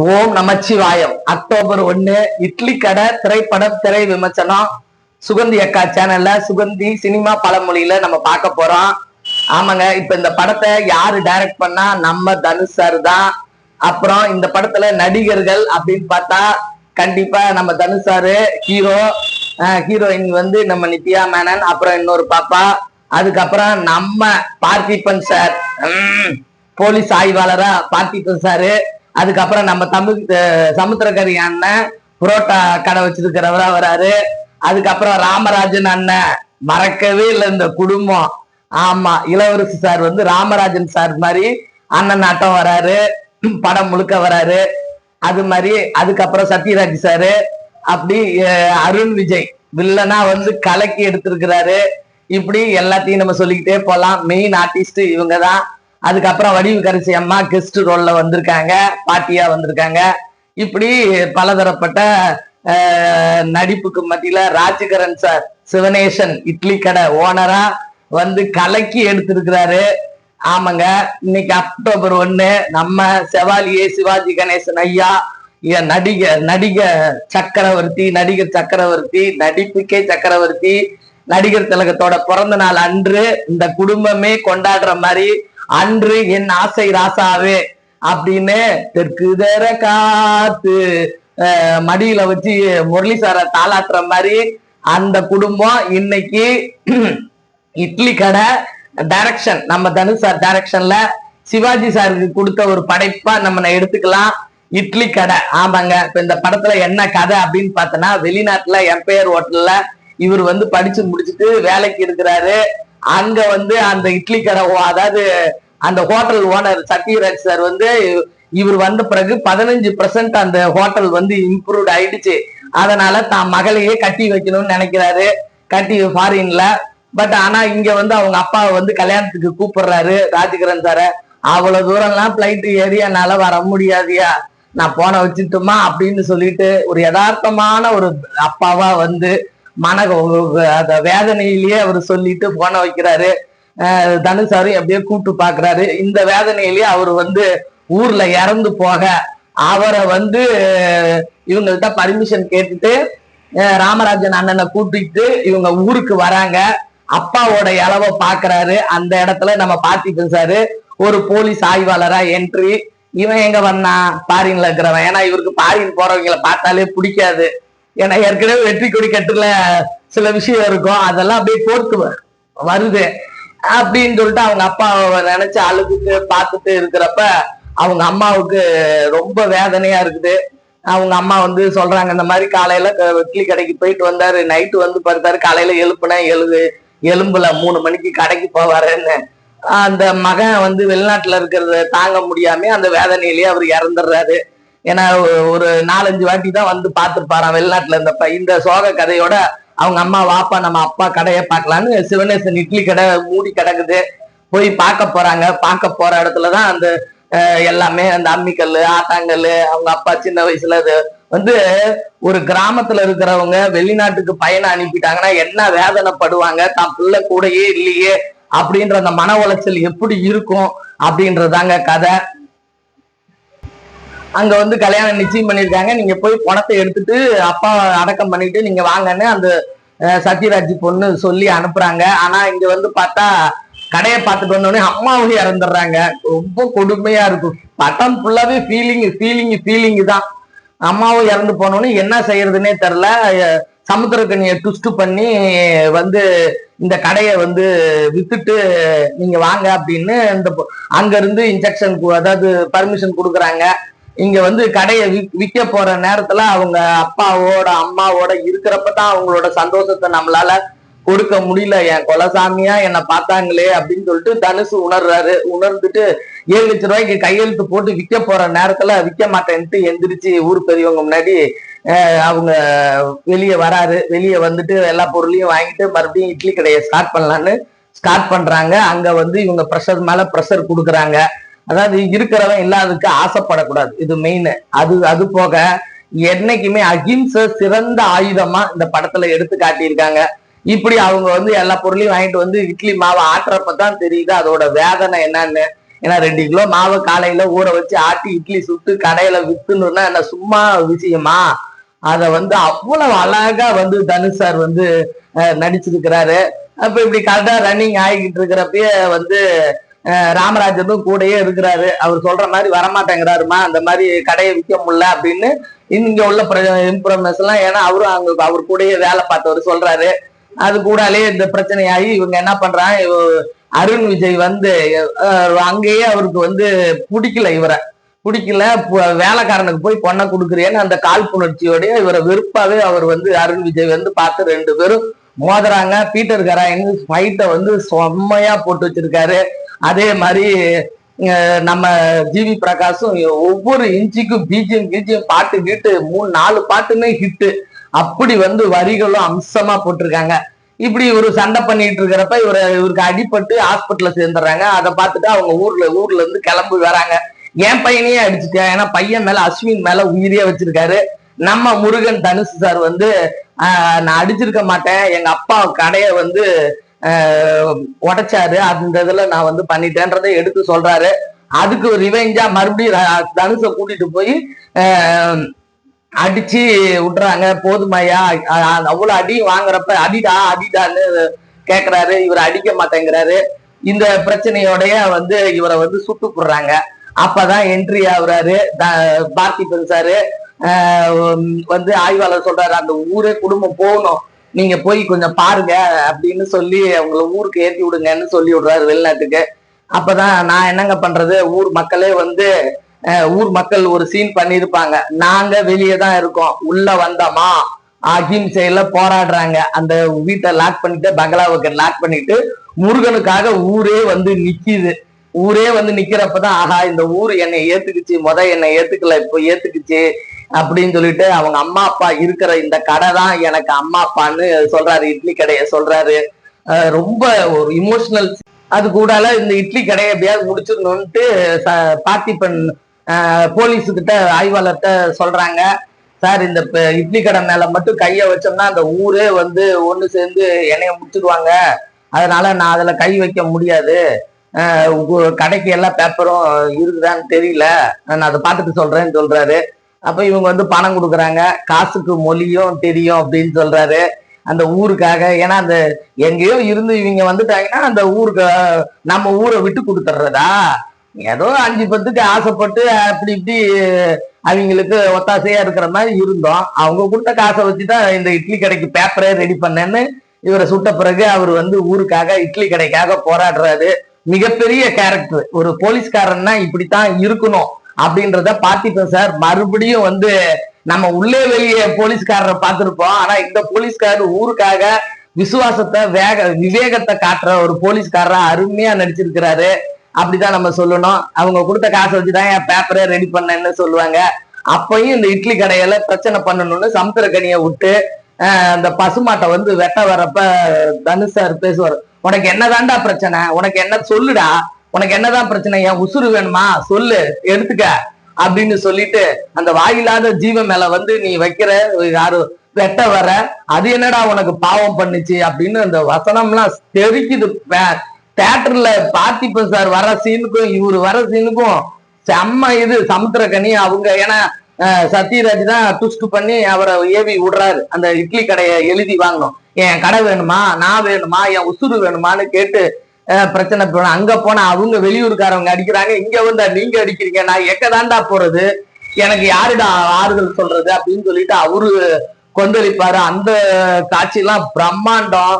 ஓம் Namachivayam. October ஒன்னு இட்லி கடை திரைப்படம் திரை விமர்சனம். சுகந்தி அக்கா சேனல்ல சுகந்தி சினிமா பழமொழியில நம்ம பார்க்க போறோம். ஆமாங்க இப்ப இந்த படத்தை யாரு டைரக்ட் பண்ணா? நம்ம தனுஷ் சார் தான். அப்புறம் இந்த படத்துல நடிகர்கள் அப்படின்னு பார்த்தா கண்டிப்பா நம்ம தனுஷ் சாரு ஹீரோ ஹீரோயின் வந்து நம்ம நித்யா மேனன் அப்புறம் இன்னொரு பாப்பா. அதுக்கப்புறம் நம்ம பார்த்திபன் சார் போலீஸ் ஆய்வாளரா பார்த்திபன் சாரு அதுக்கப்புறம் நம்ம தமிழ் சமுத்திரக்கரி அண்ணன் புரோட்டா கடை வச்சிருக்கிறவரா வராரு. அதுக்கப்புறம் ராமராஜன் அண்ணன். மறக்கவே இல்லை இந்த குடும்பம். ஆமா இளவரசி சார் வந்து ராமராஜன் சார் மாதிரி அண்ணன் நாட்டம் வராரு. படம் முழுக்க வராரு. அது மாதிரி அதுக்கப்புறம் சத்யராஜ் சாரு. அப்படி அருண் விஜய். வில்லனா வந்து கலக்கி எடுத்திருக்கிறாரு. இப்படி எல்லாத்தையும் நம்ம சொல்லிக்கிட்டே போகலாம் மெயின் ஆர்டிஸ்ட் இவங்க தான் அதுக்கப்புறம் வடிவு கரிசி அம்மா கெஸ்ட் ரோல்ல வந்திருக்காங்க பாட்டியா வந்திருக்காங்க. இப்படி பலதரப்பட்ட நடிப்புக்கு மத்தியில ராஜகரன் சார் சிவனேசன் இட்லி கடை ஓனரா வந்து கலக்கி எடுத்திருக்கிறாரு. ஆமாங்க இன்னைக்கு அக்டோபர் ஒண்ணு நம்ம செவாலியே சிவாஜி கணேசன் ஐயா என் நடிக நடிகர் சக்கரவர்த்தி நடிகர் சக்கரவர்த்தி நடிப்புக்கே சக்கரவர்த்தி நடிகர் திலகத்தோட பிறந்த நாள் அன்று இந்த குடும்பமே கொண்டாடுற மாதிரி அன்று என் ஆசை ராசாவே அப்படின்னு தெற்கு தர காத்து மடியில வச்சு முரளி சாரை தாளாட்டுற மாதிரி அந்த குடும்பம் இன்னைக்கு இட்லி கடை டைரக்ஷன் நம்ம தனுஷ் சார் டைரக்ஷன்ல சிவாஜி சாருக்கு கொடுத்த ஒரு படைப்பா நம்ம எடுத்துக்கலாம். இட்லி கடை. ஆமாங்க. இப்ப இந்த படத்துல என்ன கதை அப்படின்னு பார்த்தோன்னா வெளிநாட்டுல எம்பையர் ஹோட்டல்ல இவர் வந்து படிச்சு முடிச்சுட்டு வேலைக்கு இருக்கிறாரு. அங்க வந்து அந்த இட்லி கடை அதாவது அந்த ஹோட்டல் ஓனர் சத்யராஜ் சார் வந்து இவர் வந்த பிறகு பதினஞ்சு பர்சன்ட் அந்த ஹோட்டல் வந்து இம்ப்ரூவ்ட் ஆயிடுச்சு. அதனால தான் மகளையே கட்டி வைக்கணும்னு நினைக்கிறாரு. கட்டி ஃபாரின்ல பட் ஆனா இங்க வந்து அவங்க அப்பாவை வந்து கல்யாணத்துக்கு கூப்பிடுறாரு ராஜகிரண் சார. அவ்வளவு தூரம்லாம் பிளைட் ஏறி என்னால வர முடியாதியா நான் போன வச்சுட்டுமா அப்படின்னு சொல்லிட்டு ஒரு யதார்த்தமான ஒரு அப்பாவா வந்து மன அந்த வேதனையிலேயே அவர் சொல்லிட்டு போன வைக்கிறாரு. தனுசாரும் எப்படியோ கூப்பிட்டு பாக்குறாரு. இந்த வேதனையிலேயே அவர் வந்து ஊர்ல இறந்து போக அவரை வந்து இவங்கள்ட்ட பர்மிஷன் கேட்டுட்டு ராமராஜன் அண்ணனை கூட்டிட்டு இவங்க ஊருக்கு வராங்க. அப்பாவோட இளவ பாக்குறாரு. அந்த இடத்துல நம்ம பார்த்திபன் சாரு ஒரு போலீஸ் ஆய்வாளரா என்ட்ரி இவன் எங்க வந்தான்? பாரின்ல இருக்கிறவன். ஏன்னா இவருக்கு பாரின் போறவங்களை பார்த்தாலே பிடிக்காது. ஏன்னா ஏற்கனவே வெற்றி கொடி கட்டுல சில விஷயம் இருக்கும். அதெல்லாம் அப்படியே கோர்த்து வருது. அப்படின்னு சொல்லிட்டு அவங்க அப்பாவை நினைச்சு அழுதுட்டு பார்த்துட்டு இருக்கிறப்ப அவங்க அம்மாவுக்கு ரொம்ப வேதனையா இருக்குது. அவங்க அம்மா வந்து சொல்றாங்க இந்த மாதிரி காலையில க- இட்லி கடைக்கு போயிட்டு வந்தாரு. நைட்டு வந்து பார்த்தாரு காலையில எழுப்புனா எழுது. எலும்புல மூணு மணிக்கு கடைக்கு போவாருன்னு. அந்த மகன் வந்து வெளிநாட்டுல இருக்கிறத தாங்க முடியாம அந்த வேதனையிலேயே அவர் இறந்துடுறாரு. ஏன்னா ஒரு நாலஞ்சு வாட்டி தான் வந்து பார்த்துருப்பாராம் வெளிநாட்டுல இருந்தப்ப. இந்த சோக கதையோட அவங்க அம்மா வாப்பா நம்ம அப்பா கடையை பார்க்கலான்னு சிவனேசன் இட்லி கடை மூடி கிடக்குது. போய் பார்க்க போறாங்க. பார்க்க போற இடத்துலதான் அந்த எல்லாமே அந்த அம்மிக்கல் ஆட்டாங்கல் அவங்க அப்பா சின்ன வயசுல அது வந்து ஒரு கிராமத்துல இருக்கிறவங்க வெளிநாட்டுக்கு பயணம் அனுப்பிட்டாங்கன்னா என்ன வேதனைப்படுவாங்க? தான் பிள்ளை கூடயே இல்லையே. அப்படின்ற அந்த மன உளைச்சல் எப்படி இருக்கும்? அப்படின்றதாங்க கதை. அங்க வந்து கல்யாணம் நிச்சயம் பண்ணிருக்காங்க நீங்க போய் பணத்தை எடுத்துட்டு அப்பா அடக்கம் பண்ணிட்டு நீங்க வாங்கன்னு அந்த சத்யராஜ் பொண்ணு சொல்லி அனுப்புறாங்க. ஆனா இங்க வந்து பார்த்தா கடையை பார்த்துட்டு வந்தோடனே அம்மாவும் இறந்துடுறாங்க. ரொம்ப கொடுமையா இருக்கும். படம் ஃபுல்லாவே ஃபீலிங் ஃபீலிங் ஃபீலிங் தான். அம்மாவும் இறந்து போனோடனே என்ன செய்யறதுன்னே தெரில சமுத்திரக்கண்ணியை ட்விஸ்ட் பண்ணி வந்து இந்த கடையை வந்து வித்துட்டு நீங்க வாங்க அப்படின்னு இந்த அங்க இருந்து இன்ஜெக்ஷன் அதாவது பர்மிஷன் கொடுக்குறாங்க. இங்க வந்து கடையை விற்க போற நேரத்துல அவங்க அப்பாவோட அம்மாவோட இருக்கிறப்ப தான் அவங்களோட சந்தோஷத்தை நம்மளால கொடுக்க முடியல. என் கொலசாமியா? என்னை பார்த்தாங்களே அப்படின்னு சொல்லிட்டு தனுசு உணர்றாரு. உணர்ந்துட்டு ஏழு லட்ச ரூபாய்க்கு கையெழுத்து போட்டு விற்க போற நேரத்துல விற்க மாட்டேன்ட்டு எந்திரிச்சு ஊர் பெரியவங்க முன்னாடி அவங்க வெளியே வராரு. வெளியே வந்துட்டு எல்லா பொருளையும் வாங்கிட்டு மறுபடியும் இட்லி கடையை ஸ்டார்ட் பண்ணலான்னு ஸ்டார்ட் பண்றாங்க. அங்க வந்து இவங்க ப்ரெஷர் மேல ப்ரெஷர் கொடுக்குறாங்க. அதாவது இருக்கிறவன் இல்லாததுக்கு ஆசைப்படக்கூடாது. இது மெயின் அது அது போக என்னைக்குமே அகிம்சை சிறந்த ஆயுதமா இந்த படத்துல எடுத்து காட்டியிருக்காங்க. இப்படி அவங்க வந்து எல்லா பொருளையும் வாங்கிட்டு வந்து இட்லி மாவை ஆட்டுறப்ப தான் தெரியுது அதோட வேதனை என்னன்னு. ஏன்னா ரெண்டு கிலோ மாவை காலையில ஊற வச்சு ஆட்டி இட்லி சுட்டு கடையில வித்துணுன்னா என்ன சும்மா விஷயமா? அத வந்து அவ்வளவு அழகா வந்து தனுஷ் சார் வந்து நடிச்சிருக்கிறாரு. அப்ப இப்படி கரெக்டா ரன்னிங் ஆகிக்கிட்டு இருக்கிறப்பயே வந்து ராமராஜனும் கூடயே இருக்கிறாரு. அவர் சொல்ற மாதிரி வரமாட்டேங்கிறாருமா? அந்த மாதிரி கடையை விற்க முடியல அப்படின்னு இங்க உள்ள இன்ஃபர்மேஷன் எல்லாம் ஏன்னா அவரும் அங்க அவர் கூடயே வேலை பார்த்தவர் சொல்றாரு. அது கூடாலே இந்த பிரச்சனையாகி இவங்க என்ன பண்றாங்க? இவ- அருண் விஜய் வந்து அங்கேயே அவருக்கு வந்து பிடிக்கல இவரை. பிடிக்கல. வேலைக்காரனுக்கு போய் பொண்ணை கொடுக்குறேன்னு அந்த காழ்ப்புணர்ச்சியோடய இவரை வெறுப்பாவே அவர் வந்து அருண் விஜய் வந்து பார்த்து ரெண்டு பேரும் மோதுறாங்க. பீட்டர் கராயின் ஃபைட்டை வந்து செம்மையா போட்டு வச்சிருக்காரு. அதே மாதிரி நம்ம ஜிவி பிரகாஷும் ஒவ்வொரு இன்ச்சுக்கும் பீஜியம் பிஜிஎம் பாட்டு கீட்டு மூணு நாலு பாட்டுமே ஹிட்டு அப்படி வந்து வரிகளும் அம்சமா போட்டிருக்காங்க. இப்படி இவரு சண்டை பண்ணிட்டு இருக்கிறப்ப இவரு இவருக்கு அடிபட்டு ஹாஸ்பிட்டல்ல சேர்ந்துடுறாங்க. அதை பார்த்துட்டு அவங்க ஊர்ல ஊர்ல இருந்து கிளம்பி வராங்க. என் பையனையே அடிச்சுட்டேன். ஏன்னா பையன் மேல அஸ்வின் மேல உயிரியே வச்சிருக்காரு. நம்ம முருகன் தனுஷ் சார் வந்து நான் அடிச்சிருக்க மாட்டேன். எங்க அப்பா கடையை வந்து உடைச்சாரு. அந்த இதுல நான் வந்து பண்ணிட்டேன்றதை எடுத்து சொல்றாரு. அதுக்கு ரிவெஞ்சா மறுபடியும் தனுசை தனுஷை கூட்டிட்டு போய் அடிச்சு விட்டுறாங்க. போதுமையா அவ்வளோ அவ்வளவு அடி வாங்குறப்ப அடிடா அடிடான்னு கேக்குறாரு. இவர் அடிக்க மாட்டேங்கிறாரு. இந்த பிரச்சனையோடய வந்து இவரை வந்து சுட்டு போடுறாங்க. அப்பதான் என்ட்ரி ஆகுறாரு. த- பார்த்திபன் சாரு. வந்து ஆய்வாளர் சொல்றாரு அந்த ஊரே குடும்பம் போகணும். நீங்க போய் கொஞ்சம் பாருங்க அப்படின்னு சொல்லி அவங்கள ஊருக்கு ஏற்றி விடுங்கன்னு சொல்லி விடுறாரு வெளிநாட்டுக்கு. அப்பதான் நான் என்னங்க பண்றது? ஊர் மக்களே வந்து ஊர் மக்கள் ஒரு சீன் பண்ணியிருப்பாங்க. நாங்க வெளியே தான் இருக்கோம். உள்ள வந்தோமா? அகிம்சையில போராடுறாங்க. அந்த வீட்டை லாக் பண்ணிட்டு பங்களாவுக்கு லாக் பண்ணிட்டு முருகனுக்காக ஊரே வந்து நிக்கிது. ஊரே வந்து நிக்கிறப்பதான் ஆஹா இந்த ஊர் என்னை ஏத்துக்குச்சு முத என்னை ஏத்துக்கல இப்போ ஏத்துக்குச்சு அப்படின்னு சொல்லிட்டு அவங்க அம்மா அப்பா இருக்கிற இந்த கடை தான் எனக்கு அம்மா அப்பான்னு சொல்றாரு. இட்லி கடையை சொல்றாரு. ரொம்ப ஒரு இமோஷனல் அது கூடால இந்த இட்லி கடையை எப்படியாவது முடிச்சிடணும்ட்டு ச- பார்த்திபன் போலீஸுக்கிட்ட ஆய்வாளர்கிட்ட சொல்றாங்க. சார் இந்த இட்லி கடை மேல மட்டும் கைய வச்சோம்னா அந்த ஊரே வந்து ஒண்ணு சேர்ந்து என்னைய முடிச்சிடுவாங்க. அதனால நான் அதுல கை வைக்க முடியாது. கடைக்கு எல்லாம் பேப்பரும் இருக்குதான்னு தெரியல. நான் அதை பார்த்துட்டு சொல்றேன்னு சொல்றாரு. அப்ப இவங்க வந்து பணம் கொடுக்குறாங்க. காசுக்கு மொழியும் தெரியும் அப்படின்னு சொல்றாரு. அந்த ஊருக்காக ஏன்னா அந்த எங்கேயோ இருந்து இவங்க வந்துட்டாங்கன்னா அந்த ஊருக்கு நம்ம ஊரை விட்டு கொடுத்துட்றதா? ஏதோ அஞ்சு பத்துக்கு ஆசைப்பட்டு அப்படி இப்படி அவங்களுக்கு ஒத்தாசையா இருக்கிற மாதிரி இருந்தோம். அவங்க கொடுத்த காசை வச்சு தான் இந்த இட்லி கடைக்கு பேப்பரே ரெடி பண்ணேன்னு இவரை சுட்ட பிறகு அவர் வந்து ஊருக்காக இட்லி கடைக்காக போராடுறாரு. மிகப்பெரிய கேரக்டர் ஒரு போலீஸ்காரன்னா இப்படித்தான் இருக்கணும் அப்படின்றத பார்த்திபன் சார் மறுபடியும் வந்து நம்ம உள்ளே வெளியே போலீஸ்காரரை பார்த்திருப்போம். ஆனா இந்த போலீஸ்காரர் ஊருக்காக விசுவாசத்தை வேக விவேகத்தை காட்டுற ஒரு போலீஸ்காரரா அருமையா நடிச்சிருக்கிறாரு. அப்படிதான் நம்ம சொல்லணும். அவங்க கொடுத்த காசை வச்சுதான் என் பேப்பரை ரெடி பண்ணேன்னு சொல்லுவாங்க. அப்பயும் இந்த இட்லி கடையில பிரச்சனை பண்ணணும்னு சமுத்திரக்கனியை விட்டு அந்த பசுமாட்டை வந்து வெட்ட வரப்ப தனுஷ் சார் பேசுவார் உனக்கு என்னதான்டா பிரச்சனை? உனக்கு என்ன சொல்லுடா? உனக்கு என்னதான் பிரச்சனை? என் உசுறு வேணுமா? சொல்லு எடுத்துக்க அப்படின்னு சொல்லிட்டு அந்த வாயில்லாத ஜீவன் மேல வந்து நீ வைக்கிற யாரு வெட்ட வர அது என்னடா உனக்கு பாவம் பண்ணுச்சு? அப்படின்னு அந்த வசனம்லாம் தெரிக்குது. தேட்டர்ல பார்த்திபன் சார் வர சீனுக்கும் இவரு வர சீனுக்கும் செம்ம இது சமுத்திரக்கனி அவங்க. ஏன்னா சத்யராஜ் தான் துஷ்டு பண்ணி அவரை ஏவி விடுறாரு. அந்த இட்லி கடையை எழுதி வாங்கணும். என் கடை வேணுமா? நான் வேணுமா? என் உசுறு வேணுமான்னு கேட்டு பிரச்சனை பண்ண அங்க போனா அவங்க வெளியூருக்காரவங்க அடிக்கிறாங்க. இங்க வந்தா நீங்க அடிக்கிறீங்க. நான் எங்க தாண்டா போறது? எனக்கு யாருடா ஆறுதல் சொல்றது? அப்படின்னு சொல்லிட்டு அவரு கொந்தளிப்பாரு. அந்த காட்சியெல்லாம் பிரம்மாண்டம்.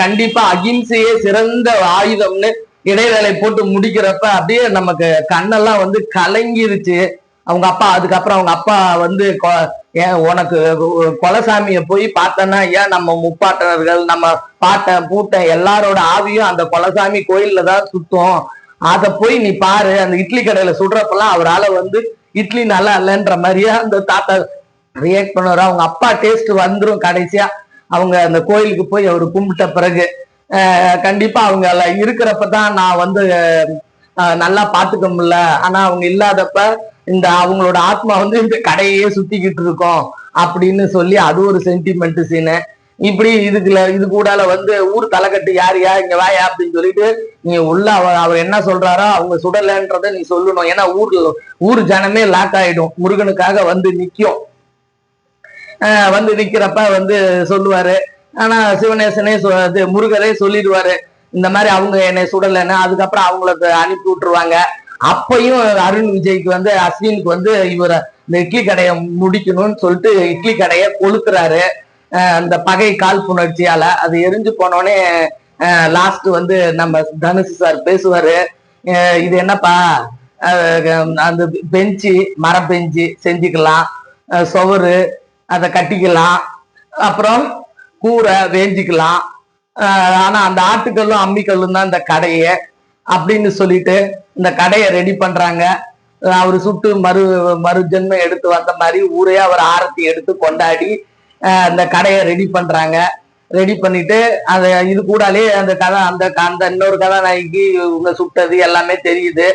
கண்டிப்பா அகிம்சையே சிறந்த ஆயுதம்னு இடைவேளை போட்டு முடிக்கிறப்ப அப்படியே நமக்கு கண்ணெல்லாம் வந்து கலங்கிருச்சு. அவங்க அப்பா அதுக்கப்புறம் அவங்க அப்பா வந்து கொ- ஏன் உனக்கு கொலசாமியை போய் பார்த்தேன்னா ஏன் நம்ம முப்பாட்டனர்கள் நம்ம பாட்டன் பூட்டன் எல்லாரோட ஆவியும் அந்த கொலசாமி கோயில்ல தான் சுத்தும். அதை போய் நீ பாரு அந்த இட்லி கடையில சுடுறப்பெல்லாம் அவரால வந்து இட்லி நல்லா இல்லைன்ற மாதிரியே அந்த தாத்தா ரியாக்ட் பண்ணுவார். அவங்க அப்பா டேஸ்ட் வந்துடும் கடைசியா. அவங்க அந்த கோயிலுக்கு போய் அவர் கும்பிட்ட பிறகு கண்டிப்பா அவங்க எல்லாம் இருக்கிறப்ப தான் நான் வந்து நல்லா பாத்துக்க முடியல. ஆனா அவங்க இல்லாதப்ப இந்த அவங்களோட ஆத்மா வந்து இந்த கடையே சுத்திக்கிட்டு இருக்கோம் அப்படின்னு சொல்லி அது ஒரு சென்டிமெண்ட் சீனு இப்படி இதுக்குல இது கூடால வந்து ஊர் தலைக்கட்டு யாரியா இங்க வாயா அப்படின்னு சொல்லிட்டு நீ உள்ள அவர் அவர் என்ன சொல்றாரோ அவங்க சுடலன்றத நீ சொல்லணும். ஏன்னா ஊர்ல ஊர் ஜனமே லாக் ஆயிடும். முருகனுக்காக வந்து நிக்கும். வந்து நிக்கிறப்ப வந்து சொல்லுவாரு. ஆனா சிவநேசனே சொ- இது முருகரே சொல்லிடுவாரு. இந்த மாதிரி அவங்க என்னை சுடலைன்னு அதுக்கப்புறம் அவங்கள அனுப்பி விட்டுருவாங்க. அப்பையும் அருண் விஜய்க்கு வந்து அஸ்வினுக்கு வந்து இவரை இந்த இட்லி கடையை முடிக்கணும்னு சொல்லிட்டு இட்லி கடையை கொளுத்துறாரு. அந்த பகை காழ்ப்புணர்ச்சியால அது எரிஞ்சு போனோடனே லாஸ்ட் வந்து நம்ம தனுஷ் சார் பேசுவாரு. இது என்னப்பா? அந்த பெஞ்சு மர பெஞ்சு செஞ்சுக்கலாம். சுவரு அதை கட்டிக்கலாம். அப்புறம் கூரை வேஞ்சிக்கலாம். ஆனா அந்த ஆட்டுக்கல்லும் அம்மிக்கல்லும் தான் இந்த கடையை. அப்படின்னு சொல்லிட்டு இந்த கடையை ரெடி பண்றாங்க. அவர் சுட்டு மறு மறு ஜென்மம் எடுத்து வந்த மாதிரி ஊரே அவர் ஆரத்தி எடுத்து கொண்டாடி அந்த கடையை ரெடி பண்றாங்க. ரெடி பண்ணிட்டு அதை இது கூடாலே அந்த கதை அந்த அந்த இன்னொரு கதாநாயகி இவங்க சுட்டது எல்லாமே தெரியுது.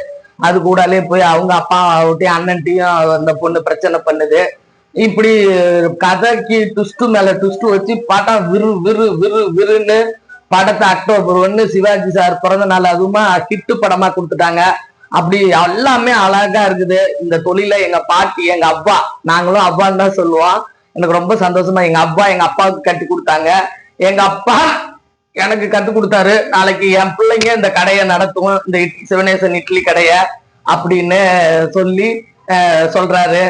அது கூடாலே போய் அவங்க அப்பா அவட்டையும் அண்ணன்ட்டையும் அந்த பொண்ணு பிரச்சனை பண்ணுது. இப்படி கதைக்கு துஷ்டு மேல துஷ்டு வச்சு பாட்டா விறு விறு விறு விறுன்னு படத்தை அக்டோபர் ஒன்று சிவாஜி சார் பிறந்த நாள் அதுவுமா ஹிட்டு படமா கொடுத்துட்டாங்க. அப்படி எல்லாமே அழகா இருக்குது. இந்த தொழில எங்க பாட்டி எங்க அப்பா நாங்களும் அப்பான்னு தான் சொல்லுவோம். எனக்கு ரொம்ப சந்தோஷமா எங்க அப்பா எங்க அப்பாவுக்கு கட்டி கொடுத்தாங்க. எங்க அப்பா எனக்கு கத்து கொடுத்தாரு. நாளைக்கு என் பிள்ளைங்க இந்த கடையை நடத்தும் இந்த இட்லி சிவனேசன் இட்லி கடையை அப்படின்னு சொல்லி சொல்றாரு.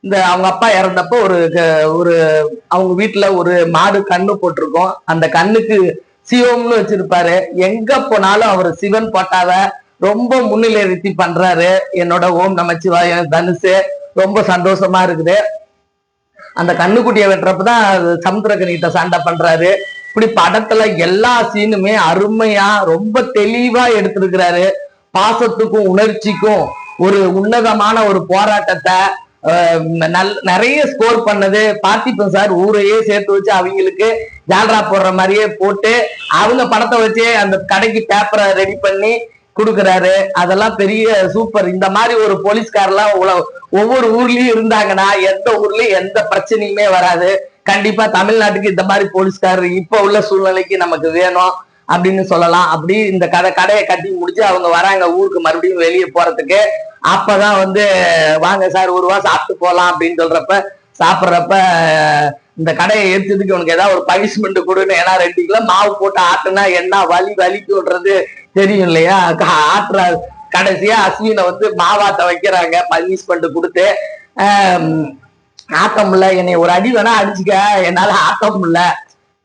இந்த அவங்க அப்பா இறந்தப்போ ஒரு க- ஒரு அவங்க வீட்டுல ஒரு மாடு கண்ணு போட்டிருக்கோம். அந்த கண்ணுக்கு சிவம்னு வச்சிருப்பாரு. எங்க போனாலும் அவர் சிவன் போட்டாவை ரொம்ப முன்னிலைத்தி பண்றாரு. என்னோட ஓம் நமச்சிவாய தனுசு. ரொம்ப சந்தோஷமா இருக்குது. அந்த கண்ணுக்குட்டியை வெட்டுறப்பதான் சமுத்திரகனிகிட்ட சண்டை பண்றாரு. இப்படி படத்துல எல்லா சீனுமே அருமையா ரொம்ப தெளிவா எடுத்திருக்கிறாரு. பாசத்துக்கும் உணர்ச்சிக்கும் ஒரு உன்னதமான ஒரு போராட்டத்தை நிறைய ஸ்கோர் பண்ணது. பார்த்திபன் சார் ஊரையே சேர்த்து வச்சு அவங்களுக்கு ஜால்ரா போடுற மாதிரியே போட்டு அவங்க படத்தை வச்சே அந்த கடைக்கு பேப்பரை ரெடி பண்ணி கொடுக்குறாரு. அதெல்லாம் பெரிய சூப்பர் இந்த மாதிரி ஒரு போலீஸ்காரெல்லாம் உலக ஒவ்வொரு ஊர்லயும் இருந்தாங்கன்னா எந்த ஊர்லயும் எந்த பிரச்சனையுமே வராது. கண்டிப்பா தமிழ்நாட்டுக்கு இந்த மாதிரி போலீஸ்காரர் இப்ப உள்ள சூழ்நிலைக்கு நமக்கு வேணும். அப்படின்னு சொல்லலாம். அப்படி இந்த கடை கடையை கட்டி முடிச்சு அவங்க வராங்க ஊருக்கு மறுபடியும் வெளியே போறதுக்கு. அப்பதான் வந்து வாங்க சார் ஒரு ரூபா சாப்பிட்டு போகலாம் அப்படின்னு சொல்றப்ப சாப்பிட்றப்ப இந்த கடையை எடுத்ததுக்கு உனக்கு ஏதாவது ஒரு பனிஷ்மெண்ட் கொடுன்னு ஏன்னா ரெண்டு கிலோ மாவு போட்டு ஆட்டுனா என்ன வலி வலிக்குன்றது தெரியும் இல்லையா? க- ஆட்டுற கடைசியா அஸ்வினை வந்து மாவாத்த வைக்கிறாங்க பனிஷ்மெண்ட் கொடுத்து. ஆட்டம் இல்லை. என்னை ஒரு அடி வேணா அடிச்சுக்க. என்னால ஆட்டம் இல்லை.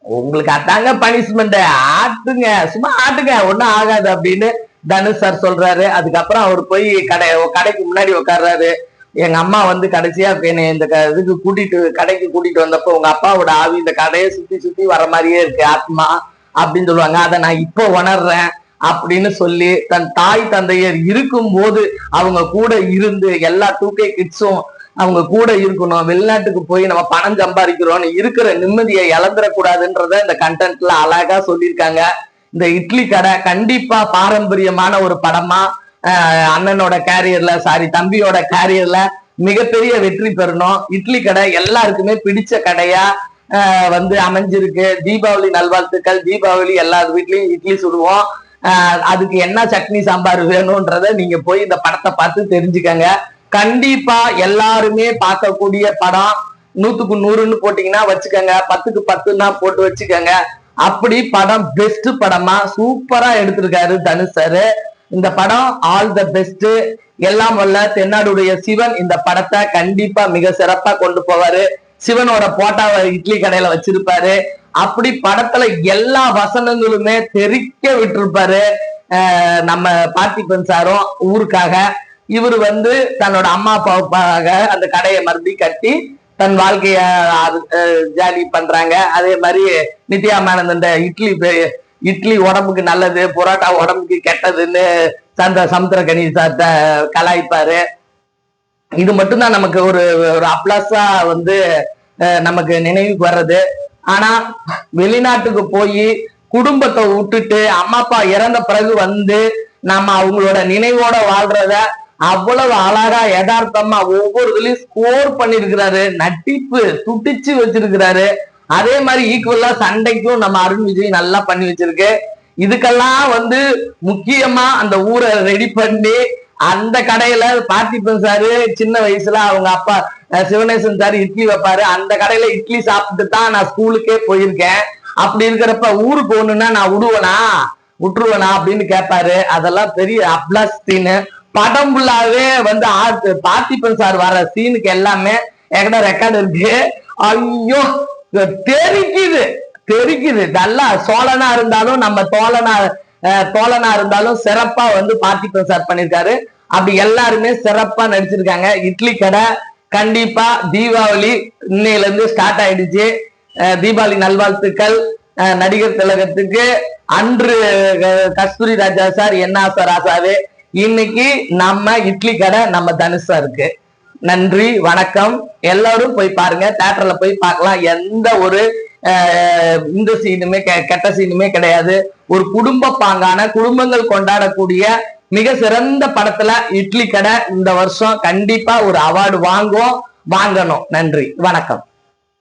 உங்களுக்கு அதாங்க பனிஷ்மெண்ட் ஆட்டுங்க சும்மா ஆட்டுங்க ஒன்னும் ஆகாது அப்படின்னு தனுஷ் சார் சொல்றாரு. அதுக்கப்புறம் அவர் போய் கடை கடைக்கு முன்னாடி உட்கார்றாரு. எங்க அம்மா வந்து கடைசியா என்னை இந்த க- இதுக்கு கூட்டிட்டு கடைக்கு கூட்டிட்டு வந்தப்போ உங்க அப்பாவோட ஆவி இந்த கடையை சுத்தி சுத்தி வர மாதிரியே இருக்கு ஆத்மா அப்படின்னு சொல்லுவாங்க. அதை நான் இப்போ உணர்றேன் அப்படின்னு சொல்லி தன் தாய் தந்தையர் இருக்கும் போது அவங்க கூட இருந்து எல்லா டூகே கிட்ஸும் அவங்க கூட இருக்கணும் வெளிநாட்டுக்கு போய் நம்ம பணம் சம்பாதிக்கிறோம் இருக்கிற நிம்மதியை இழந்துடக்கூடாதுன்றத இந்த கண்டென்ட்ல அழகா சொல்லியிருக்காங்க. இந்த இட்லி கடை கண்டிப்பா பாரம்பரியமான ஒரு படமா அண்ணனோட கேரியர்ல சாரி தம்பியோட கேரியர்ல மிகப்பெரிய வெற்றி பெறணும். இட்லி கடை எல்லாருக்குமே பிடிச்ச கடையா வந்து அமைஞ்சிருக்கு. தீபாவளி நல்வாழ்த்துக்கள். தீபாவளி எல்லா வீட்லயும் இட்லி சுடுவோம். அதுக்கு என்ன சட்னி சாம்பார் வேணும்ன்றத நீங்க போய் இந்த படத்தை பார்த்து தெரிஞ்சுக்கங்க. கண்டிப்பா எல்லாருமே பார்க்கக்கூடிய படம் நூத்துக்கு நூறுன்னு போட்டீங்கன்னா வச்சுக்கோங்க. பத்துக்கு பத்துன்னா போட்டு வச்சுக்கோங்க. அப்படி படம் பெஸ்ட் படமா சூப்பரா எடுத்திருக்காரு தனுஷ் சார் இந்த படம் ஆல் த பெஸ்ட் எல்லாம் வல்ல தென்னாடுடைய சிவன் இந்த படத்தை கண்டிப்பா மிக சிறப்பா கொண்டு போவாரு. சிவனோட போட்டாவை இட்லி கடையில வச்சிருப்பாரு. அப்படி படத்துல எல்லா வசனங்களுமே தெறிக்க விட்டுருப்பாரு நம்ம பார்த்திபன் சாரும் ஊருக்காக. இவர் வந்து தன்னோட அம்மா அப்பாவுக்காக அந்த கடையை மறுபடி கட்டி தன் வாழ்க்கைய அது- ஜாலி பண்றாங்க. அதே மாதிரி நித்யா மேனந்த இட்லி இட்லி உடம்புக்கு நல்லது புரோட்டா உடம்புக்கு கெட்டதுன்னு சந்த சமுத்திரகனி சார்ட்ட கலாய்ப்பாரு. இது மட்டும்தான் நமக்கு ஒரு ஒரு அப்ளாஸா வந்து நமக்கு நினைவுக்கு வர்றது. ஆனா வெளிநாட்டுக்கு போய் குடும்பத்தை விட்டுட்டு அம்மா அப்பா இறந்த பிறகு வந்து நம்ம அவங்களோட நினைவோட வாழ்றத அவ்வளவு அழகா யதார்த்தமா ஒவ்வொரு இதுலயும் ஸ்கோர் பண்ணிருக்கிறாரு நட்டிப்பு துட்டிச்சு வச்சிருக்கிறாரு. அதே மாதிரி ஈக்குவலா சண்டைக்கும் நம்ம அருண் விஜய் நல்லா பண்ணி வச்சிருக்கு. இதுக்கெல்லாம் வந்து முக்கியமா அந்த ஊரை ரெடி பண்ணி அந்த கடையில பார்த்திபன் சாரு சின்ன வயசுல அவங்க அப்பா அஹ், சிவனேசன் சார் இட்லி வைப்பாரு. அந்த கடையில இட்லி சாப்பிட்டு தான் நான் ஸ்கூலுக்கே போயிருக்கேன். அப்படி இருக்கிறப்ப ஊருக்கு போகணும்னா நான் விடுவேனா விட்டுருவேனா அப்படின்னு கேட்பாரு அதெல்லாம் பெரிய அப்ளாஸ் படம் ஃபுல்லாவே வந்து ஆர்ட் பார்த்திபன் சார் வர சீனுக்கு எல்லாமே என்கிட்ட ரெக்கார்டு இருக்கு. ஐயோ தெரிக்குது தெரிக்குது. நல்லா சோழனா இருந்தாலும் நம்ம தோழனா தோழனா இருந்தாலும் சிறப்பா வந்து பார்த்திபன் சார் பண்ணிருக்காரு. அப்படி எல்லாருமே சிறப்பா நடிச்சிருக்காங்க. இட்லி கடை கண்டிப்பா தீபாவளி இன்னையில இருந்து ஸ்டார்ட் ஆயிடுச்சு தீபாவளி நல்வாழ்த்துக்கள் நடிகர் திலகத்துக்கு. அன்று கஸ்தூரி ராஜா சார் என்ன சார் ராசாவே இன்னைக்கு நம்ம இட்லி கடை நம்ம தனுஷா இருக்கு. நன்றி வணக்கம். எல்லாரும் போய் பாருங்க. தேட்டர்ல போய் பார்க்கலாம். எந்த ஒரு இந்த சீனுமே கெ- கெட்ட சீனுமே கிடையாது. ஒரு குடும்ப பாங்கான குடும்பங்கள் கொண்டாடக்கூடிய மிக சிறந்த படத்துல இட்லி கடை இந்த வருஷம் கண்டிப்பா ஒரு அவார்டு வாங்குவோம். வாங்கணும். நன்றி. வணக்கம்.